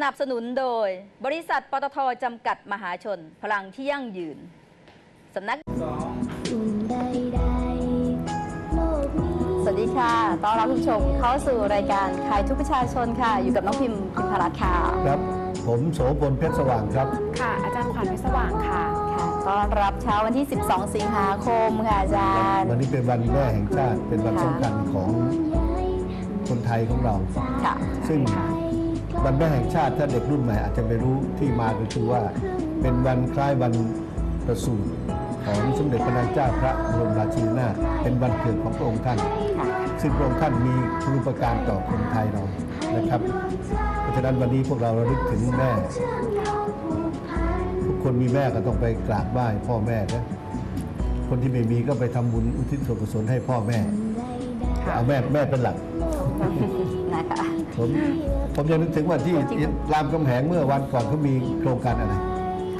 สนับสนุนโดย บริษัทปตทจำกัดมหาชน พลังที่ยั่งยืนสำนัก สิ่งใดๆโลกนี้ สวัสดีค่ะ ต้อนรับคุณผู้ชมเข้าสู่รายการขายทุกประชาชนค่ะ อยู่กับน้องพิมพ์พิมพารัตน์ค่ะครับ ผมโสพลเพชรสว่างครับ ค่ะ อาจารย์ขวัญวิศว่างค่ะ ค่ะ ต้อนรับเช้าวันที่ 12 สิงหาคมค่ะอาจารย์ วันนี้เป็นวันแม่แห่งชาติ เป็นวันสำคัญของคนไทยของเรา ค่ะ ซึ่ง วันแม่แห่งชาติถ้าเด็กรุ่นใหม่อาจจะไม่รู้ที่มาก็คือว่า เป็นวันคล้ายวันประสูติของสมเด็จพระนางเจ้าพระบรมราชินีนาถเป็นวันเกิดของพระองค์ท่าน ซึ่งพระองค์ท่านมีคุณูปการต่อคนไทยเรานะครับ เพราะฉะนั้นวันนี้พวกเราระลึกถึงแม่ ทุกคนมีแม่ก็ต้องไปกราบไหว้พ่อแม่นะคนที่ไม่มีก็ไปทำบุญอุทิศส่วนกุศลให้พ่อแม่เอาแม่แม่เป็นหลักนะคะ ผมผมยังนึกถึงว่าที่รามคำแหงเมื่อวันก่อนเขามีโครงการอะไร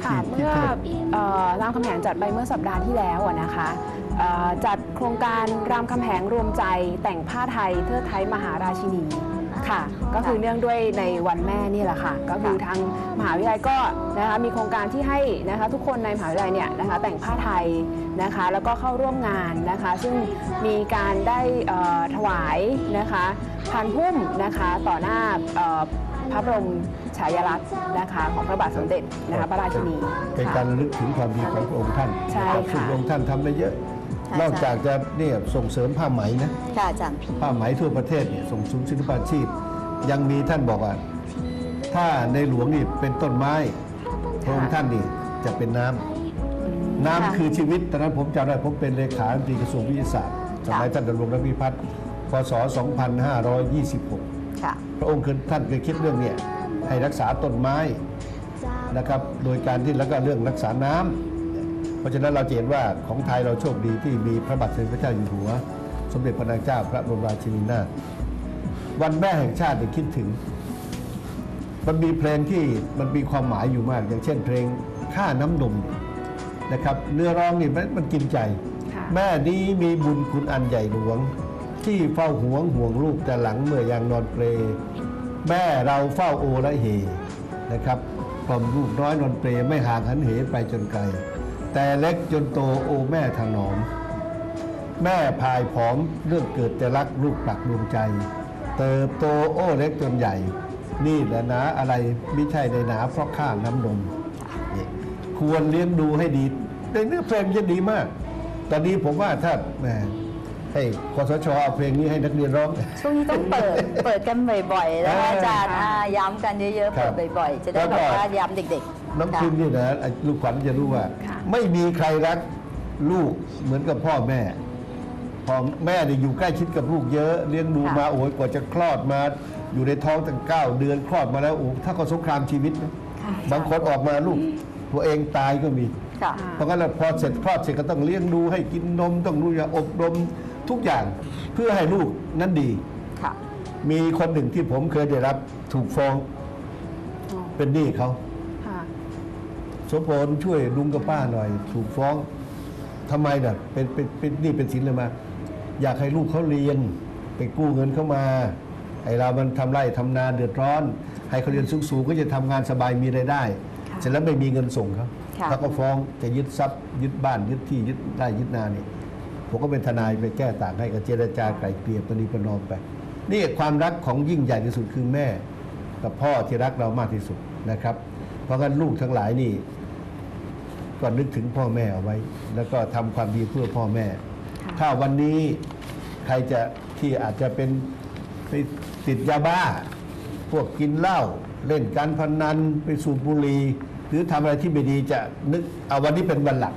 ค่ะที่เมื่อที่เอ่อรามคำแหงจัดไปเมื่อสัปดาห์ที่แล้วอะนะคะเอ่อจัดโครงการรามคำแหงรวมใจแต่งผ้าไทยเทิดไทยมหาราชินีค่ะ ก็คือเนื่องด้วยในวันแม่นี่แหละค่ะ ก็คือทางมหาวิทยาลัยก็นะคะมีโครงการที่ให้นะคะทุกคนในมหาวิทยาลัยเนี่ยนะคะแต่งผ้าไทยนะคะแล้วก็เข้าร่วมงานนะคะ ซึ่งมีการได้เอ่อถวายนะคะ พันพุ่มนะคะต่อหน้าเอ่อพระบรมฉายาลักษณ์นะคะของพระบาทสมเด็จนะคะพระราชินีเป็นค่ะการระลึกถึงความดีของพระองค์ท่านใช่นะครับค่ะซึ่งพระองค์ท่านทำได้เยอะค่ะนอกจากจะเนี่ยส่งเสริมผ้าไหมนะค่ะอาจารย์ผ้าไหมทั่วประเทศเนี่ยส่งเสริมศิลปาชีพ ยังมีท่านบอกว่า ถ้าในหลวงนี่เป็นต้นไม้พระองค์ท่านนี่จะเป็นน้ำน้ำค่ะคือชีวิตตอนนั้นผมจำได้ผมเป็นเลขาธิการกระทรวงวิทยาศาสตร์สมัยค่ะท่านดำรงรัฐวิพัฒน์ พศ 2526ค่ะพระองค์เคยท่านเคยคิดเรื่องเนี่ยให้รักษาต้นไม้นะครับโดยการที่แล้วก็เรื่องรักษาน้ำเพราะฉะนั้นเราจะเห็นว่าของไทยเราโชคดีที่มีพระบาทสมเด็จพระเจ้าอยู่หัว สมเด็จพระนางเจ้าพระบรมราชินีนาถวันแม่แห่งชาติเนี่ยคิดถึง มันมีเพลงที่มันมีความหมายอยู่มาก อย่างเช่นเพลงข้าน้ำนมเนี่ยนะครับเนื้อร้องนี่มันมันกินใจค่ะแม่นี้มีบุญคุณอันใหญ่หลวง ที่เฝ้าห่วงห่วงลูกแต่หลังเมื่อยังนอนเปลแม่เราเฝ้าโอและเฮนะครับกล่อมลูกน้อยนอนเปลไม่ห่างหันเหไปจนไกล แต่เล็กจนโตโอแม่ถนอม แม่พายผอมเรื่องเกิดจะรักลูกปลักดวงใจ เติบโตโอเล็กจนใหญ่ นี่แหละนะอะไรไม่ใช่ในหนาเพราะข้าน้ำนมควรเลี้ยงดูให้ดีในเนื้อเพลงจะดีมาก ตอนนี้ผมว่าถ้าแหม ให้คสชเอาเพลงนี้ให้นักเรียนร้อง ช่วงนี้ต้องเปิด เปิดกันบ่อยๆนะคะเอออาจารย์อ่าย้ำกันเยอะๆ ครัเปิบดบ่อยๆ จะได้แล้วก็ แบบว่าย้ำเด็กๆน้องค่ะพิมนี่นะลูกขวัญจะรู้ว่า ค่ะ ไม่มีใครรักลูกเหมือนกับพ่อแม่พอแม่เนี่ยอยู่ใกล้ชิดกับลูกเยอะเลี้ยงดูค่ะ มาโอ้ยกว่าจะคลอดมา อยู่ในท้องตั้งเก้าเดือนคลอดมาแล้วโอ้ถ้าก็สงครามชีวิตนะค่ะ บางคนออกมาลูก ตัวเองตายก็มีค่ะ เพราะงั้นแล้วพอเสร็จคลอดเสร็จก็ต้องเลี้ยงดูให้กินนมต้องดูยาอบรม ทุกอย่างเพื่อให้ลูกนั้นดี ค่ะ มีคนหนึ่งที่ผมเคยได้รับถูกฟ้องอ๋อเป็นหนี้เขาค่ะสมพลช่วยลุงกับป้าหน่อย ถูกฟ้องทำไมน่ะเป็นเป็นเป็นหนี่เป็นสินเลยมา อยากให้ลูกเขาเรียนไปกู้เงินเข้ามาไอเรามันทำไร่ทำนาเดือดร้อน ให้เขาเรียนสูงๆก็จะทำงานสบายมีรายได้ ค่ะเสร็จแล้วไม่มีเงินส่งเขาค่ะ เขาก็ฟ้องจะยึดทรัพย์ยึดบ้านยึดที่ยึดไร่ยึดนาเนี่ย ผมก็เป็นทนายไปแก้ต่างให้กับเจรจาไกล่เกลี่ยปณีประนอมไป นี่ความรักของยิ่งใหญ่ที่สุดคือแม่ กับพ่อที่รักเรามากที่สุดนะครับ เพราะงั้นลูกทั้งหลายนี่ก็นึกถึงพ่อแม่เอาไว้ แล้วก็ทำความดีเพื่อพ่อแม่ค่ะถ้าวันนี้ใครจะที่อาจจะเป็นไปติดยาบ้า พวกกินเหล้าเล่นการพนันไปสูบบุหรี่หรือทำอะไรที่ไม่ดีจะนึกเอาวันนี้เป็นวันหลัก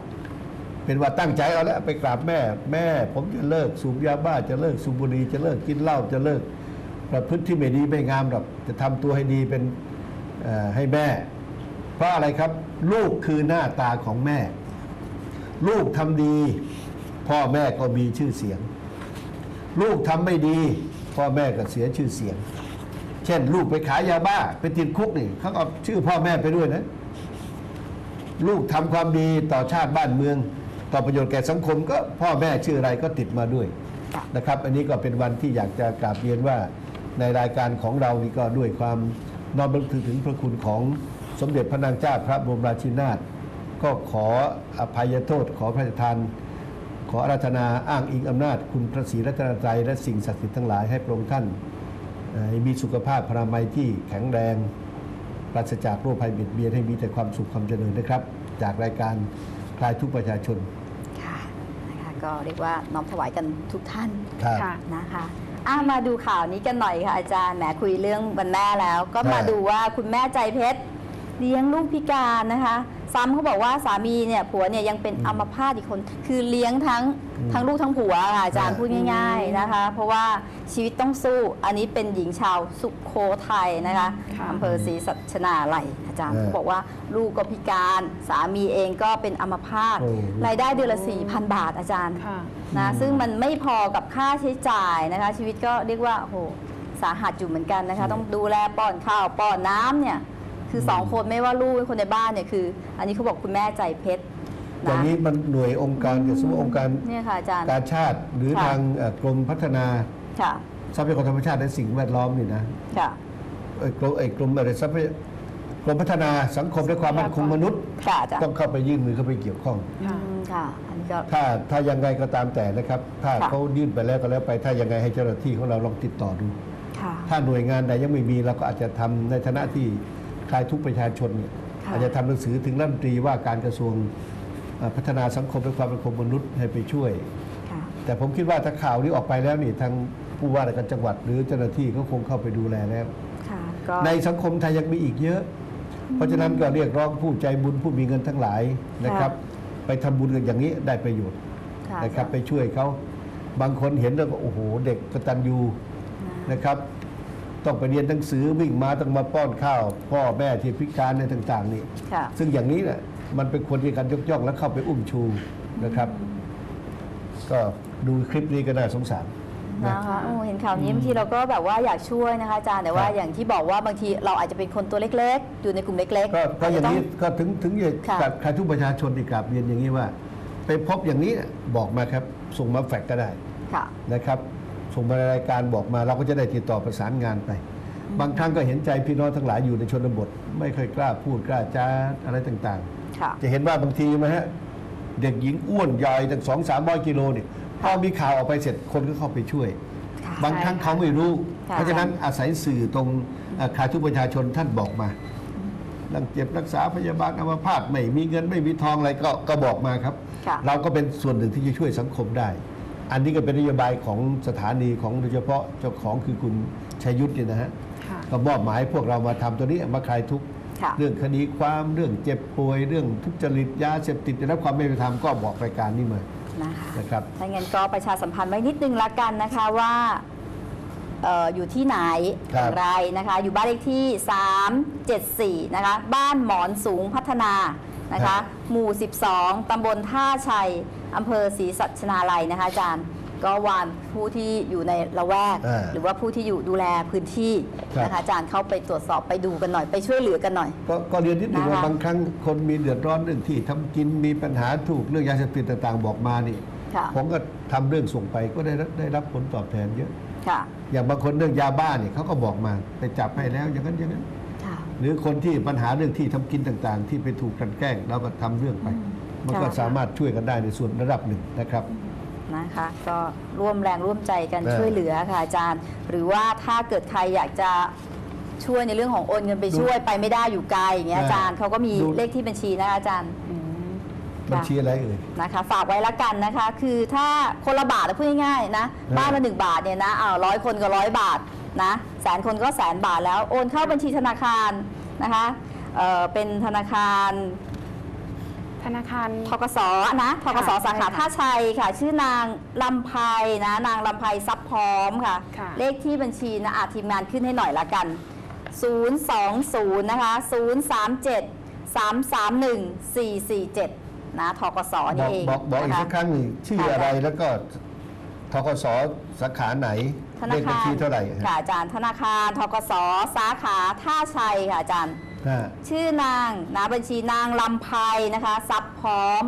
เป็นว่าตั้งใจเอาแล้วไปกราบแม่ แม่ ผมจะเลิกสูบยาบ้าจะเลิกสูบบุหรี่จะเลิกกินเหล้าจะเลิกประพฤติที่ไม่ดีไม่งามหรอกจะทำตัวให้ดีเป็นให้แม่ เพราะอะไรครับ ลูกคือหน้าตาของแม่ ลูกทำดี พ่อแม่ก็มีชื่อเสียง ลูกทำไม่ดี พ่อแม่ก็เสียชื่อเสียง เช่น ลูกไปขายยาบ้าไปติดคุกนี่เขาเอาชื่อพ่อแม่ไปด้วยนะ ลูกทำความดีต่อชาติบ้านเมือง ต่อประโยชน์แก่สังคมก็พ่อแม่ชื่ออะไรก็ติดมาด้วยนะครับ อันนี้ก็เป็นวันที่อยากจะกราบเรียนว่าในรายการของเรานี่ก็ด้วยความน้อมรำลึกถึงพระคุณของสมเด็จพระนางเจ้าพระบรมราชินีนาถก็ขออภัยโทษขอพระราชทาน ขออาราธนาอ้างอิงอำนาจ คุณพระศรีรัตนตรัยและสิ่งศักดิ์สิทธิ์ทั้งหลายให้พระองค์ท่านเอ่อมีสุขภาพพรามัยที่แข็งแรงปราศจากโรคภัยเบียดเบียนให้มีแต่ความสุขความเจริญนะครับ จากรายการคลายทุกข์ประชาชนค่ะนะคะ ก็เรียกว่าน้อมถวายกันทุกท่านครับ ค่ะ นะคะอะมาดูข่าวนี้กันหน่อยค่ะอาจารย์แหมคุยเรื่องวันแม่แล้ว ก็มาใช่ดูว่าคุณแม่ใจเพชรเลี้ยงลูกพิการนะคะ ซ้ำเขาบอกว่าสามีเนี่ยผัวเนี่ยยังเป็นอัมพาตอีกคน คือเลี้ยงทั้งทั้งลูกทั้งผัวค่ะอาจารย์อ่าพูดง่าย ๆนะคะ เพราะว่าชีวิตต้องสู้อันนี้เป็นหญิงชาวสุโขทัยนะคะค่ะอำเภอศรีสัชนาลัยอาจารย์เขาบอกว่าลูกก็พิการสามีเองก็เป็นอัมพาตโอ้รายได้เดือนละ4,000บาทอาจารย์ค่ะนะซึ่งมันไม่พอกับค่าใช้จ่ายนะคะ ชีวิตก็เรียกว่าโอ้โหสาหัสอยู่เหมือนกันนะคะ ต้องดูแลป้อนข้าวป้อนน้ำเนี่ย คือสองคนไม่ว่าลูกหรือคนในบ้านเนี่ยคือ อันนี้เขาบอกคุณแม่ใจเพชรอย่านะงนี้มันหน่วยองค์การกับสมมติองค์การเนี่ยค่ะอาจารย์ การชาติหรือค่ะ ทางเอ่อกรมพัฒนาค่ะทรัพยากรธรรมชาติและสิ่งแวดล้อมนี่นะค่ะ เอ้ยกรมไอ้กรมอะไรทรัพยกรมพัฒนาสังคมและความมั่นคงมนุษย์ ค่ะอาจารย์ต้องเข้าไปยื่นมือเข้าไปเกี่ยวข้อง อืมค่ะ อันนี้ก็ ถ้าถ้ายังไงก็ตามแต่นะครับ ถ้าค่ะ เขายื่นไปแล้วก็แล้วไป ถ้ายังไงให้เจ้าหน้าที่ของเราลองติดต่อดู ค่ะ ถ้าหน่วยงานใดยังไม่มีเราก็อาจจะทำในฐานะที่ คลายทุกข์ประชาชนเนี่ยค่ะอาจจะทำหนังสือถึงรัฐมนตรีว่าการกระทรวงเอ่อพัฒนาสังคมและความมั่นคงมนุษย์ให้ไปช่วยค่ะแต่ผมคิดว่าถ้าข่าวนี้ออกไปแล้วนี่ทางผู้ว่าราชการจังหวัดหรือเจ้าหน้าที่ก็คงเข้าไปดูแลแล้วค่ะก็ในสังคมไทยยังมีอีกเยอะ เพราะฉะนั้นก็เรียกร้องผู้ใจบุญผู้มีเงินทั้งหลายนะครับ ไปทำบุญกันอย่างนี้ได้ประโยชน์ค่ะนะครับไปช่วยเขาบางคนเห็นแล้วก็โอ้โหเด็กกตัญญูนะครับ ต้องไปเรียนหนังสือวิ่งมาต้องมาป้อนข้าว พ่อแม่ที่พิการในต่าง ๆ นี่ค่ะ ซึ่งอย่างนี้เนี่ยมันเป็นคนที่การยกย่องและเข้าไปอุ้มชูนะครับ ก็ดูคลิปนี้ก็น่าสงสารนะนะคะโอ้เห็นข่าวนี้บางทีเราก็แบบว่าอยากช่วยนะคะอาจารย์แต่ว่าครับ อย่างที่บอกว่าบางทีเราอาจจะเป็นคนตัวเล็กๆ อยู่ในกลุ่มเล็กก็ก็อย่างนี้จจะต้ ก็ถึงถึงจะค่ะกับใครทุกประชาชนอีกกราบเรียนอย่างนี้ว่า ไปพบอย่างนี้บอกมาครับ ส่งมาแฟกซ์ก็ได้ค่ะ นะครับ ส่งมาในรายการบอกมาเราก็จะได้ติดต่อประสานงานไป บางครั้งก็เห็นใจพี่น้องทั้งหลายอยู่ในชนบท ไม่ค่อยกล้าพูดกล้าจาอะไรต่างค่ะๆ จะเห็นว่าบางทีไหมฮะเด็กหญิงอ้วนใหญ่ตั้งสองสามร้อยกิโลเนี่ยพอมีข่าวออกไปเสร็จคนก็เข้าไปช่วย ค่ะ บางครั้งเขาไม่รู้ ค่ะ เพราะฉะนั้นอาศัยสื่อตรงเอ่อขายทุกประชาชนท่านบอกมารังเจ็บรักษาพยาบาลอัมพาตไม่มีเงินไม่มีทองอะไรก็ก็บอกมาครับ ค่ะ เราก็เป็นส่วนหนึ่งที่จะช่วยสังคมได้ อันนี้ก็เป็นนโยบายของสถานีของโดยเฉพาะเจ้าของคือคุณชัยยุทธ์เนี่ยนะฮะค่ะ ก็มอบหมายพวกเรามาทำตัวนี้มาคลายทุกข์ค่ะ เรื่องคดีความเรื่องเจ็บป่วย เรื่องทุจริตยาเสพติดได้รับความไม่เป็นธรรมก็บอกรายการนี้มานะคะ นะครับ ถ้างั้นก็ประชาสัมพันธ์ไว้นิดนึงละกันนะคะว่าเอ่ออยู่ที่ไหนครัอบย่างไรนะคะ อยู่บ้านเลขที่ 374 นะคะ บ้านหมอนสูงพัฒนานะคะ หมู่ 12 ตำบลท่าชัย อำเภอศรีสัชนาลัยนะคะอาจารย์ ก็วานผู้ที่อยู่ในละแวก อ่าหรือว่าผู้ที่อยู่ดูแลพื้นที่ครับ นะคะอาจารย์เข้าไปตรวจสอบไปดูกันหน่อยไปช่วยเหลือกันหน่อย ก็ก็เรียนนิดหนึ่งนะคะว่าบางครั้งคนมีเดือดร้อนเรื่องที่ทำกินมีปัญหาถูกเรื่องยาเสพติดต่างๆ บอกมานี่ ค่ะผมก็ทำเรื่องส่งไปก็ได้รับได้รับผลตอบแทนเยอะ ค่ะอย่างบางคนเรื่องยาบ้าเนี่ยเขาก็บอกมาไปจับให้แล้วอย่างนั้นอย่างนั้น ค่ะ หรือคนที่ปัญหาเรื่องที่ทำกินต่างๆ ที่ไปถูกกลันแกล้งเราก็ทำเรื่องไปมั นก็ค่ะสามารถช่วยกันได้ในส่วนระดับหนึ่งนะครับนะคะก็ร่วมแรงร่วมใจกันได้ช่วยเหลือค่ะอาจารย์ หรือว่าถ้าเกิดใครอยากจะช่วยในเรื่องของโอนเงินไปช่วยไปไม่ได้อยู่ไกลอย่างเงี้ยอาจารย์เขาก็มีเลขที่บัญชีนะคะอาจารย์อืมบัญชีอะไรเอ่ยนะคะฝากไว้ละกันนะคะ คือถ้าคนละบาทพูดง่ายๆนะบ้านละหนึ่งบาทเนี่ยนะเอาร้อยคนก็ร้อยบาทนะแสนคนก็แสนบาทแล้วโอนเข้าบัญชีธนาคารนะคะเอ่อเป็นธนาคาร ธนาคาร ทกสนะทกสค่ะสาขาใช่ค่ะท่าชัยค่ะ ชื่อนางลำไพนะ นางลำไพซับพร้อมค่ะ ค่ะ เลขที่บัญชีนะอาทีมงานขึ้นให้หน่อยละกัน 020 นะคะ 037 331 447 นะทกสบนี่อกเองบอกบอกอีกนะสัคะกครั้งหนึ่งชื่อค่ะอะไรแล้วก็ทกสสาขาไหนธเลนาขบัญคารชีเท่าไหร่ฮะ ค่ะอาจารย์ธนาคารทกสสาขาท่าชัยค่ะอาจารย์อ่า ชื่อนางนะบัญชีนางลำไพนะคะซับพร้อม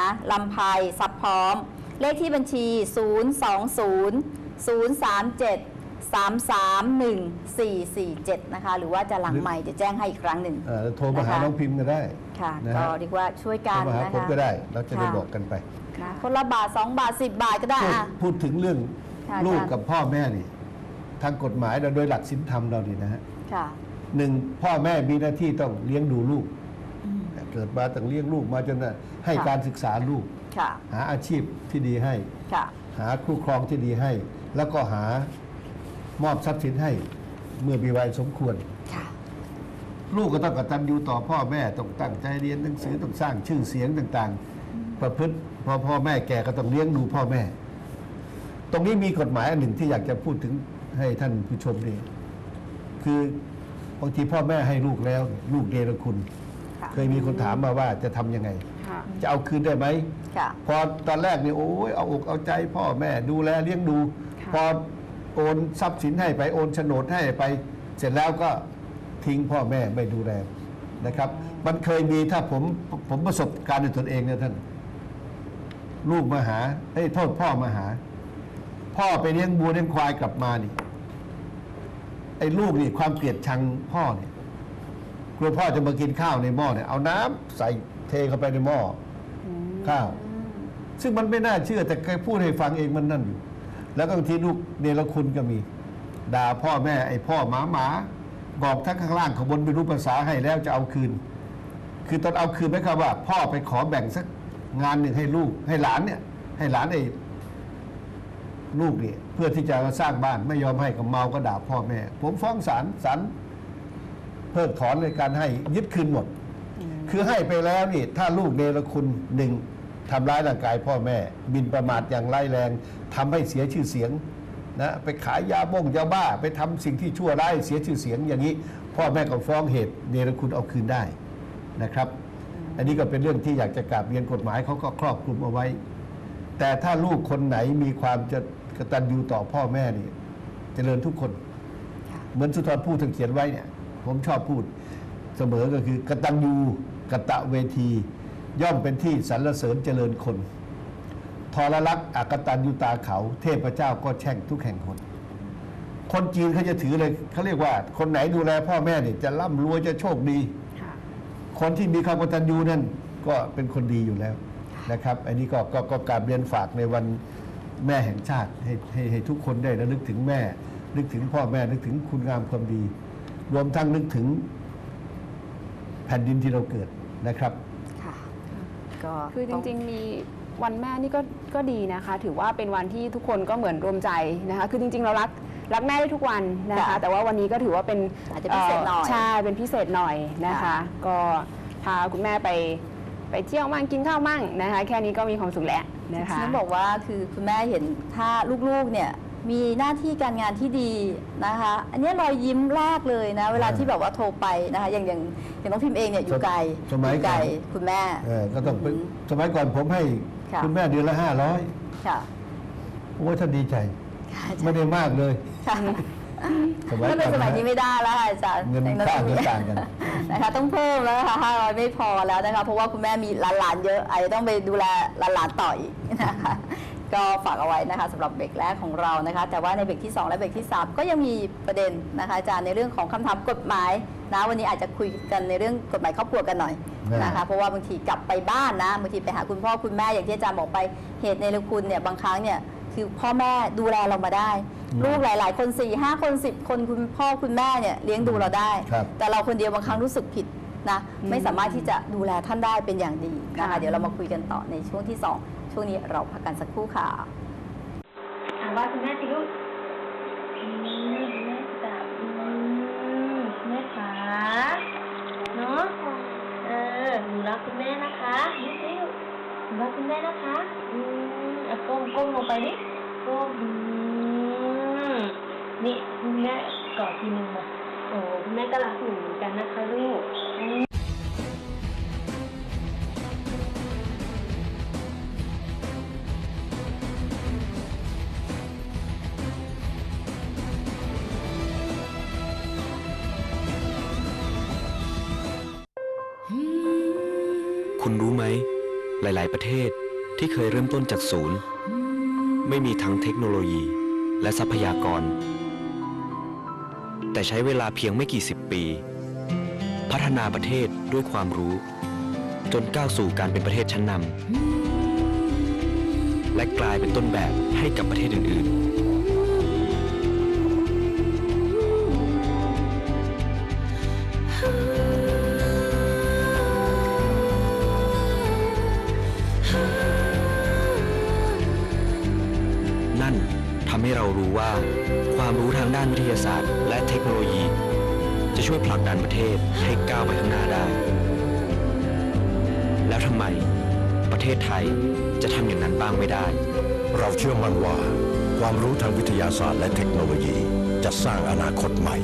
นะลำไพซับพร้อม เลขที่บัญชี 0 2 0 0 3 7 331นะคะ หรือว่าจะหลังใหม่จะแจ้งให้อีกครั้งหนึ่งเอ่อโทรมาหานะคะน้องพิมพ์ก็ได้ ค่ะนะก็ฮะเรียกว่าช่วยโทกัรนมาหานะผมคะก็ได้เราจะได้ค่ะบอกกันไปนะคนละบาท 2 บาท 10 บาทก็ได้พูดอะพูดถึงเรื่องค่ะลูกอาจารย์กับพ่อแม่นี่ ทางกฎหมายเราโดยหลักศีลธรรมเรานี่นะฮะค่ะ หนึ่งพ่อแม่มีหน้าที่ต้องเลี้ยงดูลูก เกิดมาต้องเลี้ยงลูกมาจนน่ะให้ค่ะการศึกษาลูก ค่ะ หาอาชีพที่ดีให้ ค่ะ หาคู่ครองที่ดีให้ แล้วก็หามอบทรัพย์สินให้เมื่อมีวัยสมควร ค่ะ ลูกก็ต้องกตัญญูต่อพ่อแม่ต้องตั้งใจเรียนหนังสือต้องสร้างชื่อเสียงต่างๆ ประพฤติพอพ่อแม่แก่ก็ต้องเลี้ยงดูพ่อแม่ ตรงนี้มีกฎหมายอันหนึ่งที่อยากจะพูดถึงให้ท่านผู้ชมดีคือ บางทีพ่อแม่ให้ลูกแล้ว ลูกเดรคุณ ค่ะเคยมีคนถามมาว่าจะทำยังไง ค่ะ จะเอาคืนได้ไหม ค่ะ พอตอนแรกนี่โอ้ยเอาอกเอาใจพ่อแม่ดูแลเลี้ยงดู ค่ะ พอโอนทรัพย์สินให้ไปโอนโฉนดให้ไป เสร็จแล้วก็ทิ้งพ่อแม่ไม่ดูแลนะครับ มันเคยมีถ้าผมผมประสบการณ์ในตนเองนะท่าน ลูกมาหาเอ้ยโทษพ่อมาหา พ่อไปเลี้ยงบัวเลี้ยงควายกลับมานี่ ไอ้ลูกนี่ความเกลียดชังพ่อเนี่ยกลัวพ่อจะมากินข้าวในหม้อเนี่ยเอาน้ำใส่เทเข้าไปในหม้ออข้าว ซึ่งมันไม่น่าเชื่อแต่เคยพูดให้ฟังเองมันนั่นอยู่ แล้วก็บางทีลูกเนรคุณก็มี ด่าพ่อแม่ไอ้พ่อหมาหมาบอกทั้งข้างล่างข้างบนไม่รู้ภาษาให้แล้วจะเอาคืน คือตอนเอาคืนไหมครับว่า พ่อไปขอแบ่งสักงานหนึ่งให้ลูก ให้หลานเนี่ย ให้หลานไอ้ลูกเนี่ย พื่อที่จะมาสร้างบ้านไม่ยอมให้ก็เมาก็ด่าพ่อแม่ ผมฟ้องศาลศาลเพิกถอนในการให้ยึดคืนหมด คือให้ไปแล้วนี่ถ้าลูกเนรคุณหนึ่งทำร้ายร่างกายพ่อแม่ บินประมาทอย่างร้ายแรงทำให้เสียชื่อเสียงนะไปขายยาบ้งยาบ้า ไปทำสิ่งที่ชั่วร้ายเสียชื่อเสียงอย่างนี้ พ่อแม่ก็ฟ้องเหตุเนรคุณเอาคืนได้นะครับ อันนี้ก็เป็นเรื่องที่อยากจะกราบเรียนกฎหมายเขาก็ครอบคลุมเอาไว้ แต่ถ้าลูกคนไหนมีความจะ กตัญญูต่อพ่อแม่นี่เจริญทุกคนค่ะเหมือนสุนทรภู่ท่านเขียนไว้เนี่ย ผมชอบพูดเสมอก็คือกตัญญูกตะเวที ย่อมเป็นที่สรรเสริญเจริญคนทรลักษณ์อกตัญญูตาเขา เทพเจ้าก็แช่งทุกแห่งคน คนจีนเขาจะถือเลยเขาเรียกว่า คนไหนดูแลพ่อแม่เนี่ยจะร่ำรวยจะโชคดีค่ะคนที่มีความกตัญญูนั่นก็เป็นคนดีอยู่แล้วนะครับ อันนี้ก็ก็ก็กราบเรียนฝากในวัน แม่แห่งชาติให้ให้ให้ทุกคนได้ระลึกถึงแม่ นึกถึงพ่อแม่นึกถึงคุณงามความดี รวมทั้งนึกถึงแผ่นดินที่เราเกิดนะครับ ค่ะ ก็คือจริง ๆ มีวันแม่นี่ก็ก็ดีนะคะ ถือว่าเป็นวันที่ทุกคนก็เหมือนรวมใจนะคะ คือจริง ๆ เรารักรักแม่ได้ทุกวันนะคะแต่ว่าวันนี้ก็ถือว่าเป็นอาจจะพิเศษหน่อยใช่เป็นพิเศษหน่อยนะคะ ค่ะ ก็พาคุณแม่ไปไปเที่ยวมั่งกินข้าวมั่งนะคะ แค่นี้ก็มีความสุขแล้ว นะคะฉันบอกว่าคือคุณแม่เห็นถ้าลูกๆเนี่ยมีหน้าที่การงานที่ดีนะคะ อันนี้รอยยิ้มแรกเลยนะ เวลาที่แบบว่าโทรไปนะคะ อย่างอย่างอย่างน้องพิมพ์เองเนี่ยอยู่ไกลสมัยอยู่ไกลก่อนคุณแม่เออก็ต้องเป็นอืมสมัยก่อนผมให้ค่ะคุณแม่เดือนละห้าร้อยค่ะโอ้ยท่านดีใจค่ะไม่ได้มากเลย ค่ะสมัยถ้าเป็นก่อนสมัยนะนี้ไม่ได้แล้วค่ะอาจารย์เงินอย่ค่าองเงินต่างกันนะคะต้องเพิ่มแล้วนะคะห้าร้อยไม่พอแล้วนะคะเพราะว่าคุณแม่มีหลานๆเยอะอาจจะต้องไปดูแลหลานๆต่ออีกนะคะก็ฝากเอาไว้นะคะสำหรับเบรกแรกของเรานะคะ แต่ว่าในเบรกที่ 2 และเบรกที่ 3 ก็ยังมีประเด็นนะคะอาจารย์ในเรื่องของคำถามกฎหมายนะวันนี้อาจจะคุยกันในเรื่องกฎหมายครอบครัวกันหน่อยนะคะเพราะว่าบางทีกลับไปบ้านนะบางทีไปหาคุณพ่อคุณแม่อย่างที่อาจารย์บอกไปเหตุในรคุณเนี่ยบางครั้งเนี่ยคือพ่อแม่ดูแลเรามาได้ ลูกหลาย ๆ คน4ี่ห้าคน 10 คนคุณพ่อคุณแม่เนี่ยเลี้ยงดูเราได้ ครับแต่เราคนเดียวบางครั้งรู้สึกผิดนะไม่สามารถที่จะดูแลท่านได้เป็นอย่างดีนะคะค่ะ เดี๋ยวเรามาคุยกันต่อในช่วงที่ 2 ช่วงนี้เราพักกันสักครู่ค่ะ ถามว่าคุณแม่สิลูกอืมแม่จะอืมแม่ขาเนาะเออหนูรักคุณแม่นะคะนี่สิลูกหนูรักคุณแม่นะคะ อืมอะก้มก้มลงไปนี่ก้มอืม นี่คุณแม่กอดทีนึงมาโอ้คุณแม่ก็รักหนูเหมือนกันนะคะลูกคุณรู้ไหม หลาย ๆ ประเทศที่เคยเริ่มต้นจากศูนย์ ไม่มีทั้งเทคโนโลยี และทรัพยากร แต่ใช้เวลาเพียงไม่กี่สิบปี พัฒนาประเทศด้วยความรู้ จนก้าวสู่การเป็นประเทศชั้นนำและกลายเป็นต้นแบบให้กับประเทศอื่น ๆ ให้เรารู้ว่า ความรู้ทางด้านวิทยาศาสตร์ และเทคโนโลยี จะช่วยผลักดันประเทศให้ก้าวไปข้างหน้าได้ แล้วทำไมประเทศไทยจะทำอย่างนั้นบ้างไม่ได้ เราเชื่อมั่นว่า ความรู้ทางวิทยาศาสตร์และเทคโนโลยี จะสร้างอนาคตใหม่